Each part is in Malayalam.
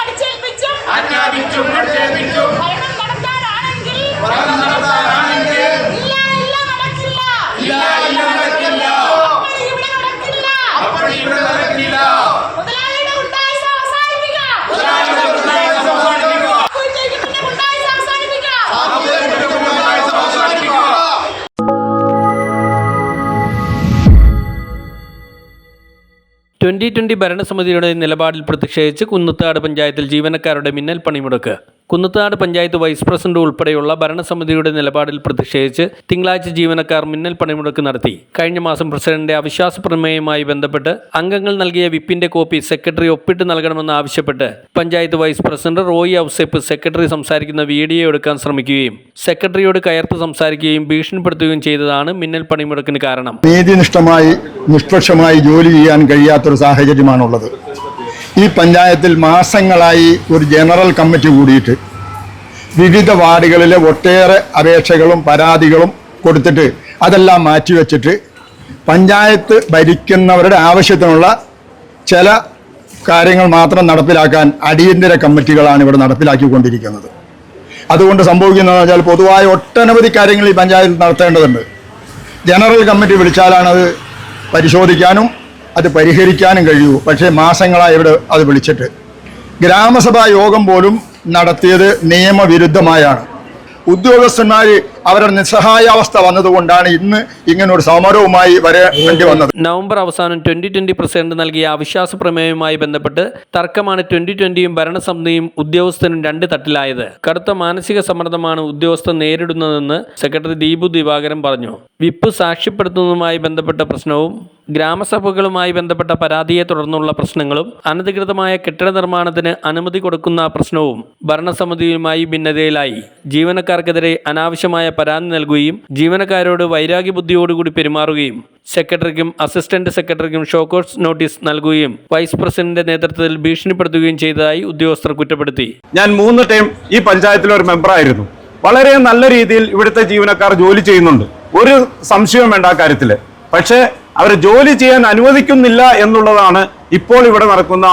അടിച്ചേൽപ്പിച്ചും ആജ്ഞാപിച്ചും അടിച്ചേൽപ്പിച്ചും ഭരണം നടത്താനാണെങ്കിൽ ഭരണം നടത്താനാണെങ്കിൽ ട്വന്റി ട്വന്റി ഭരണസമിതിയുടെ നിലപാടിൽ പ്രതിഷേധിച്ച് കുന്നത്താട് പഞ്ചായത്തിൽ ജീവനക്കാരുടെ മിന്നൽ പണിമുടക്ക്. കുന്നത്താട് പഞ്ചായത്ത് വൈസ് പ്രസിഡന്റ് ഉൾപ്പെടെയുള്ള ഭരണസമിതിയുടെ നിലപാടിൽ പ്രതിഷേധിച്ച് തിങ്കളാഴ്ച ജീവനക്കാർ മിന്നൽ പണിമുടക്ക് നടത്തി. കഴിഞ്ഞ മാസം പ്രസിഡന്റിന്റെ അവിശ്വാസ പ്രമേയവുമായി ബന്ധപ്പെട്ട് അംഗങ്ങൾ നൽകിയ വിപ്പിന്റെ കോപ്പി സെക്രട്ടറി ഒപ്പിട്ട് നൽകണമെന്ന് ആവശ്യപ്പെട്ട് panchayat vice president Roy Ouseph secretary സംസാരിക്കുന്ന വീഡിയോ എടുക്കാൻ ശ്രമിക്കുകയും സെക്രട്ടറിയോട് കയർത്ത് സംസാരിക്കുകയും ഭീഷണിപ്പെടുത്തുകയും ചെയ്തതാണ് മിന്നൽ പണിമുടക്കിന് കാരണം. നിഷ്പക്ഷമായി ജോലി ചെയ്യാൻ കഴിയാത്തൊരു സാഹചര്യമാണുള്ളത്. ഈ പഞ്ചായത്തിൽ മാസങ്ങളായി ഒരു ജനറൽ കമ്മിറ്റി കൂടിയിട്ട് വിവിധ വാർഡുകളിലെ ഒട്ടേറെ അപേക്ഷകളും പരാതികളും കൊടുത്തിട്ട് അതെല്ലാം മാറ്റിവെച്ചിട്ട് പഞ്ചായത്ത് ഭരിക്കുന്നവരുടെ ആവശ്യത്തിനുള്ള ചില കാര്യങ്ങൾ മാത്രം നടപ്പിലാക്കാൻ അടിയന്തര കമ്മിറ്റികളാണ് ഇവിടെ നടപ്പിലാക്കിക്കൊണ്ടിരിക്കുന്നത്. അതുകൊണ്ട് സംഭവിക്കുന്നതെന്ന് വെച്ചാൽ പൊതുവായ ഒട്ടനവധി കാര്യങ്ങൾ ഈ പഞ്ചായത്തിൽ നടത്തേണ്ടതുണ്ട്. ജനറൽ കമ്മിറ്റി വിളിച്ചാലാണത് പരിശോധിക്കാനും അത് പരിഹരിക്കാനും കഴിയൂ. പക്ഷേ മാസങ്ങളായി ഇവിടെ അത് വിളിച്ചിട്ട്. ഗ്രാമസഭാ യോഗം പോലും നടത്തിയത് നിയമവിരുദ്ധമായാണ്. ഉദ്യോഗസ്ഥന്മാർ അവരുടെ നിസ്സഹായാവസ്ഥ വന്നതുകൊണ്ടാണ് ഇന്ന് ഇങ്ങനൊരു സമരവുമായി വരേണ്ടി വന്നത്. നവംബർ അവസാനം ട്വന്റി ട്വന്റി പ്രസിഡന്റ് നൽകിയ അവിശ്വാസ പ്രമേയവുമായി ബന്ധപ്പെട്ട് തർക്കമാണ് ട്വന്റി ട്വന്റിയും ഭരണസമിതിയും ഉദ്യോഗസ്ഥനും രണ്ട് തട്ടിലായത്. കടുത്ത മാനസിക സമ്മർദ്ദമാണ് ഉദ്യോഗസ്ഥർ നേരിടുന്നതെന്ന് സെക്രട്ടറി ദീപു ദിവാകരൻ പറഞ്ഞു. വിപ്പ് സാക്ഷ്യപ്പെടുത്തുന്നതുമായി ബന്ധപ്പെട്ട പ്രശ്നവും ഗ്രാമസഭകളുമായി ബന്ധപ്പെട്ട പരാതിയെ തുടർന്നുള്ള പ്രശ്നങ്ങളും അനധികൃതമായ കെട്ടിട നിർമ്മാണത്തിന് അനുമതി കൊടുക്കുന്ന പ്രശ്നവും ഭരണസമിതിയുമായി ഭിന്നതയിലായി. ജീവനക്കാർക്കെതിരെ അനാവശ്യമായ പരാതി നൽകുകയും ജീവനക്കാരോട് വൈരാഗ്യ ബുദ്ധിയോടുകൂടി പെരുമാറുകയും സെക്രട്ടറിക്കും അസിസ്റ്റന്റ് സെക്രട്ടറിക്കും ഷോക്കോസ് നോട്ടീസ് നൽകുകയും വൈസ് പ്രസിഡന്റിന്റെ നേതൃത്വത്തിൽ ഭീഷണിപ്പെടുത്തുകയും ചെയ്തതായി ഉദ്യോഗസ്ഥർ കുറ്റപ്പെടുത്തി. ഞാൻ മൂന്ന് ടൈം ഈ പഞ്ചായത്തിലെ ഒരു മെമ്പറായിരുന്നു വളരെ നല്ല രീതിയിൽ ഇവിടുത്തെ ജീവനക്കാർ ജോലി ചെയ്യുന്നുണ്ട്. ഒരു സംശയവും വേണ്ട ആ കാര്യത്തിൽ. പക്ഷേ അവർ ജോലി ചെയ്യാൻ അനുവദിക്കുന്നില്ല എന്നുള്ളതാണ് ഇപ്പോൾ ഇവിടെ നടക്കുന്ന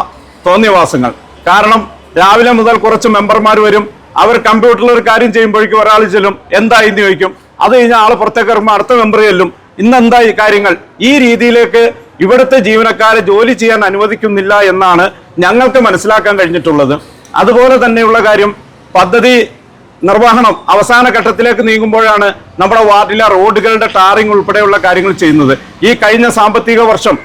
തോന്നിയവാസങ്ങൾ. കാരണം രാവിലെ മുതൽ കുറച്ച് മെമ്പർമാർ വരും അവർ കമ്പ്യൂട്ടറിൽ ഒരു കാര്യം ചെയ്യുമ്പോഴേക്കും ഒരാൾ ചെല്ലും എന്തായി എന്ന് ചോദിക്കും. അത് കഴിഞ്ഞാൽ ആൾ പുറത്തേക്ക് ഇറങ്ങുമ്പോൾ അടുത്ത മെമ്പർ ചെല്ലും. ഇന്ന് എന്താ ഈ കാര്യങ്ങൾ? ഈ രീതിയിലേക്ക് ഇവിടുത്തെ ജീവനക്കാരെ ജോലി ചെയ്യാൻ അനുവദിക്കുന്നില്ല എന്നാണ് ഞങ്ങൾക്ക് മനസ്സിലാക്കാൻ കഴിഞ്ഞിട്ടുള്ളത്. അതുപോലെ തന്നെയുള്ള കാര്യം പദ്ധതി നിർവഹണം അവസാന ഘട്ടത്തിലേക്ക് നീങ്ങുമ്പോഴാണ് നമ്മുടെ വാർഡിലെ റോഡുകളുടെ ടാറിംഗ് ഉൾപ്പെടെയുള്ള കാര്യങ്ങൾ ചെയ്യുന്നത്. ഈ കഴിഞ്ഞ സാമ്പത്തിക വർഷം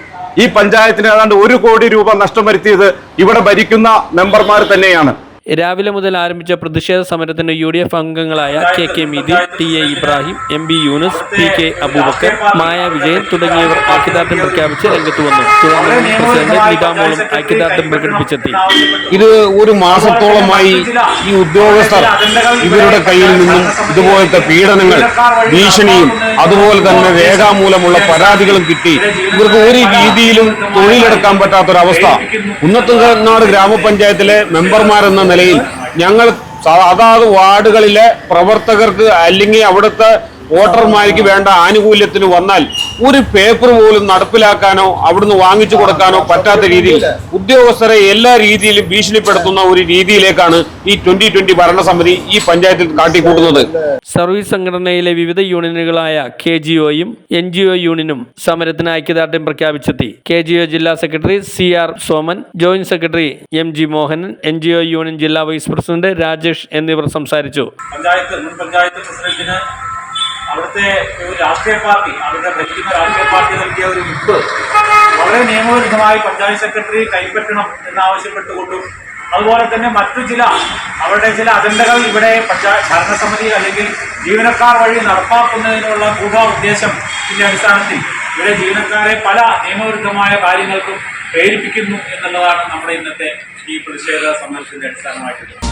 ഈ പഞ്ചായത്തിന് ഏതാണ്ട് ഒരു കോടി രൂപ നഷ്ടം വരുത്തിയത് ഇവിടെ ഭരിക്കുന്ന മെമ്പർമാർ തന്നെയാണ്. രാവിലെ മുതൽ ആരംഭിച്ച പ്രതിഷേധ സമരത്തിന് യു ഡി എഫ് അംഗങ്ങളായ K K Meethi T A Ibrahim M B Yunus P K Abubakar Maya Vijayan തുടങ്ങിയവർ ഐക്യദാർഢ്യം പ്രഖ്യാപിച്ച് രംഗത്ത് വന്നു. തുടർന്ന് ഐക്യദാർഢ്യം പ്രകടിപ്പിച്ചെത്തി. ഇത് ഒരു മാസത്തോളമായി ഈ ഉദ്യോഗസ്ഥർ ഇവരുടെ കയ്യിൽ നിന്നും ഇതുപോലത്തെ പീഡനങ്ങൾ ഭീഷണിയും അതുപോലെ തന്നെ രേഖാമൂലമുള്ള പരാതികളും കിട്ടി. ഇവർക്ക് ഒരു രീതിയിലും തൊഴിലെടുക്കാൻ പറ്റാത്തൊരവസ്ഥ. ഉന്നത്തനാട് ഗ്രാമപഞ്ചായത്തിലെ മെമ്പർമാരെന്ന നിലയിൽ ഞങ്ങൾ അതാത് വാർഡുകളിലെ പ്രവർത്തകർക്ക് അല്ലെങ്കിൽ അവിടുത്തെ വോട്ടർമാർക്ക് വേണ്ട ആനുകൂല്യത്തിന് വന്നാൽ ഒരു പേപ്പർ പോലും നടപ്പിലാക്കാനോ അവിടുന്ന് വാങ്ങിച്ചു കൊടുക്കാനോ പറ്റാത്ത രീതിയിൽ ഉദ്യോഗസ്ഥരെ എല്ലാ രീതിയിലും ഭീഷണിപ്പെടുത്തുന്ന ഒരു രീതിയിലേക്കാണ് ഈ ട്വന്റി ട്വന്റി ഭരണസമിതി ഈ പഞ്ചായത്തിൽ കാട്ടിക്കൂട്ടുന്നത്. സർവീസ് സംഘടനയിലെ വിവിധ യൂണിയനുകളായ കെ ജി ഒയും എൻ ജി ഒ യൂണിയനും സമരത്തിന് ഐക്യദാർഢ്യം പ്രഖ്യാപിച്ചെത്തി. കെ ജി ഒ ജില്ലാ secretary C R Soman joint secretary M G Mohanan N G O union ജില്ലാ വൈസ് പ്രസിഡന്റ് രാജേഷ് എന്നിവർ സംസാരിച്ചു. പഞ്ചായത്ത് മുൻ പഞ്ചായത്ത് പ്രസിഡന്റിന് അവിടുത്തെ ഒരു രാഷ്ട്രീയ പാർട്ടി അവരുടെ ഭരിക്കുന്ന രാഷ്ട്രീയ പാർട്ടി നൽകിയ ഒരു വിപ്പ് വളരെ നിയമവിരുദ്ധമായി പഞ്ചായത്ത് സെക്രട്ടറി കൈപ്പറ്റണം എന്നാവശ്യപ്പെട്ടുകൊണ്ടും അതുപോലെ തന്നെ മറ്റു ചില അവരുടെ ചില അജണ്ടകൾ ഇവിടെ പഞ്ചായത്ത് ഭരണസമിതി അല്ലെങ്കിൽ ജീവനക്കാർ വഴി നടപ്പാക്കുന്നതിനുള്ള ഗൂഢ ഉദ്ദേശത്തിന്റെ അടിസ്ഥാനത്തിൽ ഇവിടെ ജീവനക്കാരെ പല നിയമവിരുദ്ധമായ കാര്യങ്ങൾക്കും പ്രേരിപ്പിക്കുന്നു എന്നുള്ളതാണ് നമ്മുടെ ഇന്നത്തെ ഈ പ്രതിഷേധ സമ്മേളനത്തിന്റെ അടിസ്ഥാനമായിട്ടുള്ളത്.